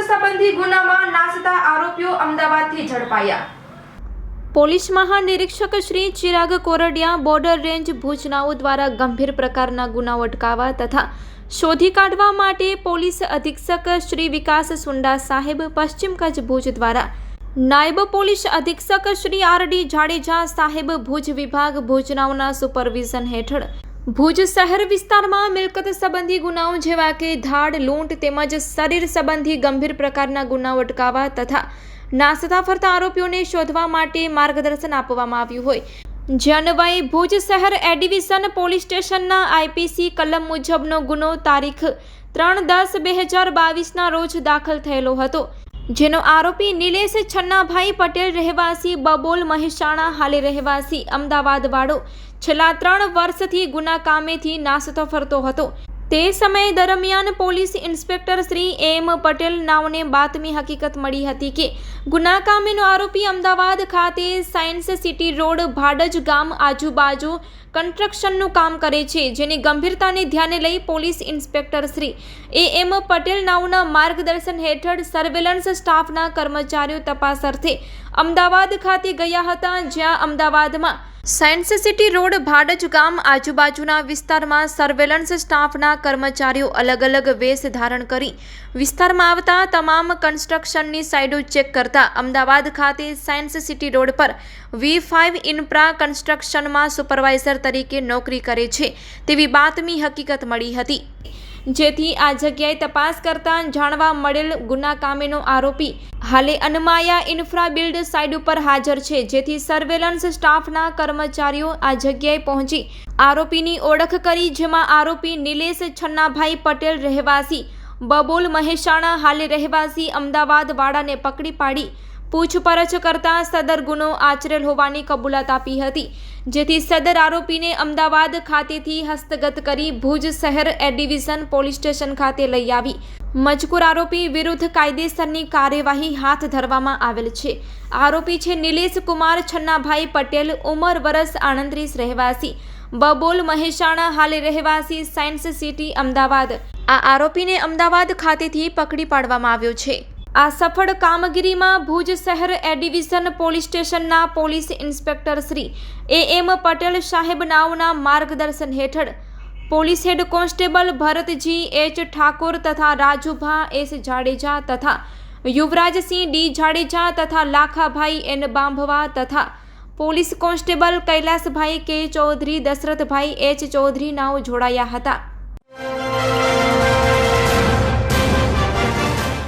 સંબંધી ગુનામાં નાસતા આરોપીઓ અમદાવાદથી ઝડપાયા. પોલીસ મહાનિરીક્ષક શ્રી ચિરાગ કોરડિયા બોર્ડર રેન્જ ભુજનાઓ દ્વારા ગંભીર પ્રકારના ગુનાઓ અટકાવવા તથા શોધી કાઢવા માટે પોલીસ અધિક્ષક શ્રી વિકાસ સુંડા સાહેબ પશ્ચિમ કચ્છ ભુજ દ્વારા નાયબ પોલીસ અધિક્ષક શ્રી આર ડી જાડેજા સાહેબ ભુજ વિભાગ ભુજનાઓના સુપરવિઝન હેઠળ ભુજ શહેર વિસ્તારમાં મિલકત સંબંધી ગુનાઓ જેવા કે ધાડ, લૂંટ તેમજ શરીર સંબંધી ગંભીર પ્રકારના ગુનાઓ અટકાવવા તથા નાસતા ફરતા આરોપીઓને શોધવા માટે માર્ગદર્શન આપવામાં આવ્યું હોય. જે ભુજ શહેર એડિવિઝન પોલીસ સ્ટેશનના આઈપીસી કલમ મુજબનો ગુનો તારીખ ત્રણ દસ બે હજાર બાવીસના રોજ દાખલ થયેલો હતો. જેનો આરોપી નિલેશ છન્નાભાઈ પટેલ રહેવાસી બબોલ મહેસાણા હાલે રહેવાસી અમદાવાદ વાળો છેલ્લા ત્રણ વર્ષથી ગુના કામેથી નાસતો ફરતો હતો. તે સમય દરમિયાન police inspector Shri M Patel નાવને બાતમી હકીકત મળી હતી કે ગુના કામેનો આરોપી અમદાવાદ ખાતે સાયન્સ સિટી રોડ, ભાડજ ગામ આજુબાજુ કન્સ્ટ્રક્શનનું કામ કરે છે. જેની ગંભીરતાને ધ્યાને લઈ police inspector Shri A M Patel નાવના માર્ગદર્શન હેઠળ સર્વેલન્સ સ્ટાફના કર્મચારીઓ તપાસ અર્થે અમદાવાદ ખાતે ગયા હતા. જ્યાં અમદાવાદમાં સાયન્સ સિટી રોડ ભાડજ ગામ આજુબાજુના વિસ્તારમાં સર્વેલન્સ સ્ટાફના કર્મચારીઓ અલગ અલગ વેશ ધારણ કરી વિસ્તારમાં આવતા તમામ કન્સ્ટ્રક્શનની સાઇડો ચેક કરતા અમદાવાદ ખાતે સાયન્સ સિટી રોડ પર વી ફાઇવ ઇન્ફ્રા કન્સ્ટ્રક્શનમાં સુપરવાઇઝર તરીકે નોકરી કરે છે તેવી બાતમી હકીકત મળી હતી. જેથી આ જગ્યાએ તપાસ કરતા જાણવા મળેલ ગુના કામેનો આરોપી હાલે અનમાયા ઇન્ફ્રા બિલ્ડ સાઇડ ઉપર હાજર છે, જેથી સર્વેલન્સ સ્ટાફના કર્મચારીઓ આ જગ્યાએ પહોંચી. આરોપીની ઓળખ કરી, જેમાં આરોપી નિલેશ છન્નાભાઈ પટેલ રહેવાસી, બબોલ મહેસાણા હાલે રહેવાસી, અમદાવાદ વાળાને પકડી પાડી. પૂછપરછ કરતા સદર ગુનો આચરેલ હોવાની કબૂલાત આપી હતી. જેથી સદર આરોપીને અમદાવાદ ખાતેથી હસ્તગત કરી ભુજ શહેર એ ડિવિઝન પોલીસ સ્ટેશન ખાતે લઈ આવી. મજકૂર આરોપી વિરુદ્ધ કાયદેસરની કાર્યવાહી હાથ ધરવામાં આવેલ છે. આરોપી છે નિલેશ કુમાર છન્નાભાઈ પટેલ, ઉંમર વરસ આણંદ્રીસ રહેવાસી. બબોલ મહેસાણા હાલે રહેવાસી સાયન્સ સિટી, અમદાવાદ. આ આરોપીને અમદાવાદ ખાતેથી પકડી પાડવામાં આવ્યો છે. આ સફળ કામગીરીમાં ભુજ શહેર એ ડિવિઝન પોલીસ સ્ટેશનના police inspector Shri A M Patel સાહેબ નાવના માર્ગદર્શન હેઠળ police head constable Bharatji H Thakor તથા રાજુભા એસ જાડેજા તથા યુવરાજસિંહ ડી જાડેજા તથા લાખાભાઈ એન બાંભવા તથા police constable Kailasbhai K Chaudhari Dashrathbhai H Chaudhari નાઓ જોડાયા હતા.